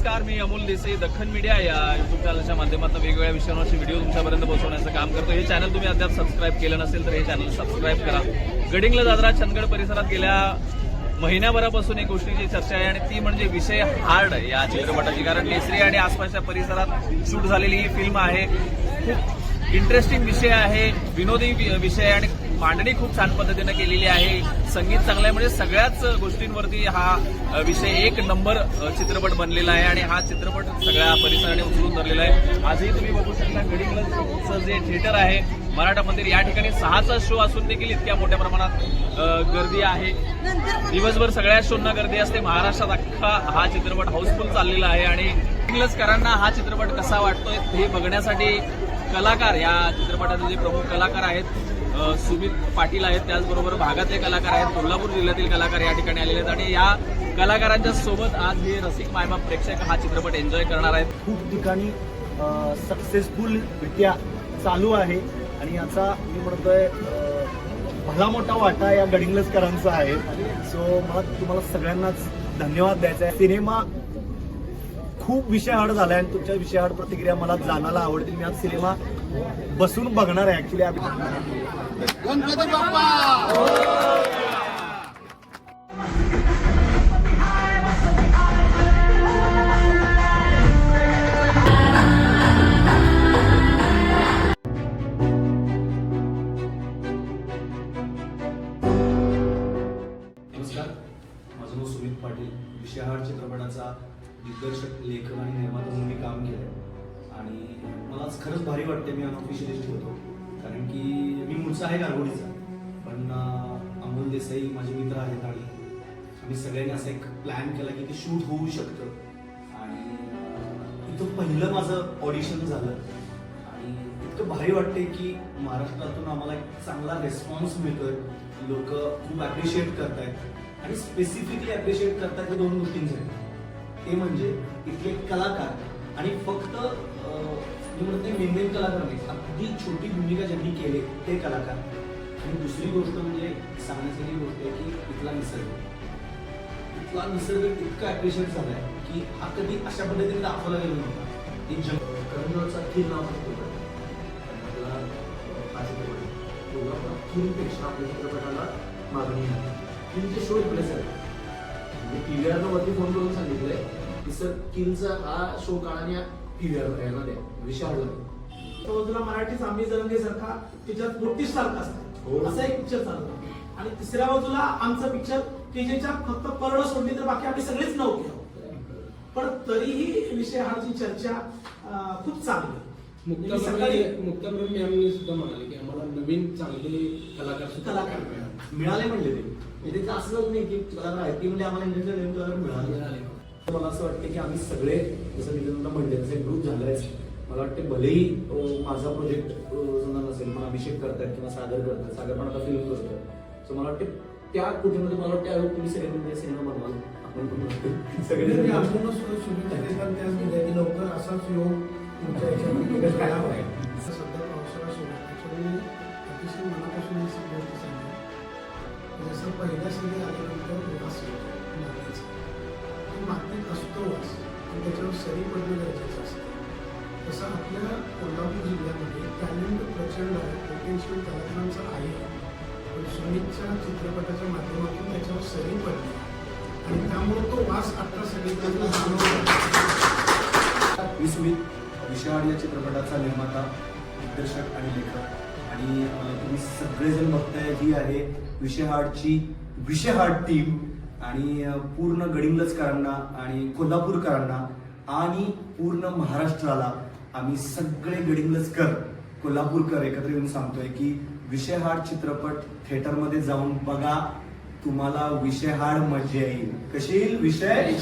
नमस्कार मी अमोल देसाई दखन मीडिया या युट्यूब चॅनलच्या माध्यमातून वेगवेगळ्या विषयांवरचे व्हिडिओ तुमच्यापर्यंत पोहोचवण्याचं काम करतो. हे चॅनल तुम्ही अद्याप सबस्क्राईब केलं नसेल तर हे चॅनल सबस्क्राईब करा. गडिंगला दादरा चंदगड परिसरात गेल्या महिन्याभरापासून एक गोष्टीची चर्चा आहे आणि ती म्हणजे विषय हार्ड या चित्रपटाची. कारण केसरी आणि आसपासच्या परिसरात शूट झालेली ही फिल्म आहे. खूप इंटरेस्टिंग विषय आहे विनोदी विषय आहे आणि मांडणी खूप छान पद्धतीनं केलेली आहे. संगीत चांगलं म्हणजे सगळ्याच गोष्टींवरती हा विषय एक नंबर चित्रपट बनलेला आहे आणि हा चित्रपट सगळ्या परिसराने उचलून धरलेला आहे. आजही तुम्ही बघू शकता गडिंगलजचं जे थिएटर आहे मराठा मंदिर या ठिकाणी सहाचा शो असून देखील इतक्या मोठ्या प्रमाणात गर्दी आहे. दिवसभर सगळ्या शोंना गर्दी असते. महाराष्ट्रात अख्खा हा चित्रपट हाऊसफुल चाललेला आहे आणि इंग्लजकरांना हा चित्रपट कसा वाटतोय हे बघण्यासाठी कलाकार या चित्रपटाचे जे प्रमुख कलाकार आहेत सुमित पाटील आहेत. त्याचबरोबर भागातले कलाकार आहेत. कोल्हापूर जिल्ह्यातील कलाकार या ठिकाणी आलेले आहेत. आणि या कलाकारांच्या सोबत आज हे रसिक मायबाप प्रेक्षक हा चित्रपट एन्जॉय करणार आहेत. खूप ठिकाणी सक्सेसफुल रित्या चालू आहे. आणि याचा मी म्हणतोय भला मोठा वाटा या गडिंग्लजकरांचा आहे. सो मला तुम्हाला सगळ्यांनाच धन्यवाद द्यायचा आहे. सिनेमा खूप विषयाआड झाला आहे आणि तुमच्या विषयाहाड प्रतिक्रिया मला जाणायला आवडतील. मी आज सिनेमा बसून बघणार आहे ऍक्च्युली गणपती बाप्पा! नमस्कार. माझं नाव सुमित पाटील. विषयहार चित्रपटाचा दिग्दर्शक लेखक आणि निर्माता म्हणून मी काम केलं आज खरंच भारी वाटते मी अनऑफिशियली होतो. कारण की मी मुळचा आहे गारगोडीचा. पण अमोल देसाई माझे मित्र आहेत आणि आम्ही सगळ्यांनी असा एक प्लॅन केला की ते शूट होऊ शकतं. आणि इथं पहिलं माझं ऑडिशन झालं. आणि इतकं भारी वाटते की महाराष्ट्रातून आम्हाला एक चांगला रेस्पॉन्स मिळतोय. लोक खूप ॲप्रिशिएट करतायत. आणि स्पेसिफिकली ॲप्रिशिएट करतायत ते दोन गोष्टींसाठी. ते म्हणजे इथले कलाकार आणि फक्त मी म्हणते मेन मेन कलाकार नाही अगदी छोटी भूमिका ज्यांनी केले ते कलाकार. आणि दुसरी गोष्ट म्हणजे सांगण्यासारखी गोष्ट आहे की इथला निसर्ग. इथला निसर्ग इतका ॲप्रिशिएट झाला आहे की हा कधी अशा पद्धतीने दाखवला गेला नव्हता. की जग. करंजचा खीर नाव असतो मला हा चित्रपट. खीरपेक्षा आपल्या चित्रपटाला मागणी आहे. थीमचे शो इकडे सर. मी पी व्ही आरला वरती फोन करून सांगितलंय की सर किलचा हा शो काळाने यांना द्या विशाळला तो बाजूला मराठी आम्ही जरंगे सारखा त्याच्यात मोठी स्टार हो. असते असा एक पिक्चर चालतो आणि तिसऱ्या बाजूला आमचा पिक्चर केजेच्या फक्त पर्ण सोडली तर बाकी आम्ही सगळेच नव्हते. पण तरीही विषय हाची चर्चा खूप चांगली. म्हणजे मुक्ताप्रभू मुक्ताप्रभू मॅमनी सुद्धा म्हणाले की आम्हाला नवीन चांगले कलाकार कलाकार मिळाले. मिळाले म्हणले ते म्हणजे ते असं नाही की कलाकार आहेत ती म्हणजे आम्हाला नवीन कलाकार मिळाले मिळाले. मला असं वाटतं की आम्ही सगळे जसं मी तुम्हाला म्हणले जसं ग्रुप झालायच मला वाटते भलेही माझा प्रोजेक्ट समजा नसेल पण अभिषेक करतात किंवा सागर करतात सागर पण आता फिल्म करतोय. सो मला वाटते त्या कुठेमध्ये मला वाटते त्यावेळी तुम्ही सगळे म्हणजे सिनेमा बनवाल. आपण पण सगळे आपण सुरू झाले पण त्याच गेल्या की लवकर असाच योग तुमच्या याच्यामध्ये व्हायला पाहिजे. सध्या पावसाळा सुरू आहे. अतिशय मनापासून ही गोष्ट सांगेल जसं पहिल्या सगळी आल्यानंतर वास आणि त्याच्यावर सरी पडणं गरजेचं असतं. तसं आपल्या कोल्हापूर जिल्ह्यामध्ये टॅलेंट प्रचंड आहे पोटेन्शियल कलाकारांचं आहे. पण सुमितच्या चित्रपटाच्या माध्यमातून त्याच्यावर सरी पडली. आणि त्यामुळे तो वास आत्ता सगळीकडे मी सुमित विशाळ या चित्रपटाचा निर्माता दिग्दर्शक आणि लेखक. आणि तुम्ही सगळेजण बघताय ही आहे विषयहाडची विषयहाड टीम. आणि पूर्ण गडिंगलजकरांना आणि कोल्हापूरकरांना आणि पूर्ण महाराष्ट्राला आम्ही सगळे गडिंगलजकर कोल्हापूरकर एकत्र येऊन सांगतोय की विषयहाड चित्रपट थिएटरमध्ये जाऊन बघा. तुम्हाला विषयहाड मजा येईल. कशी येईल? विषय?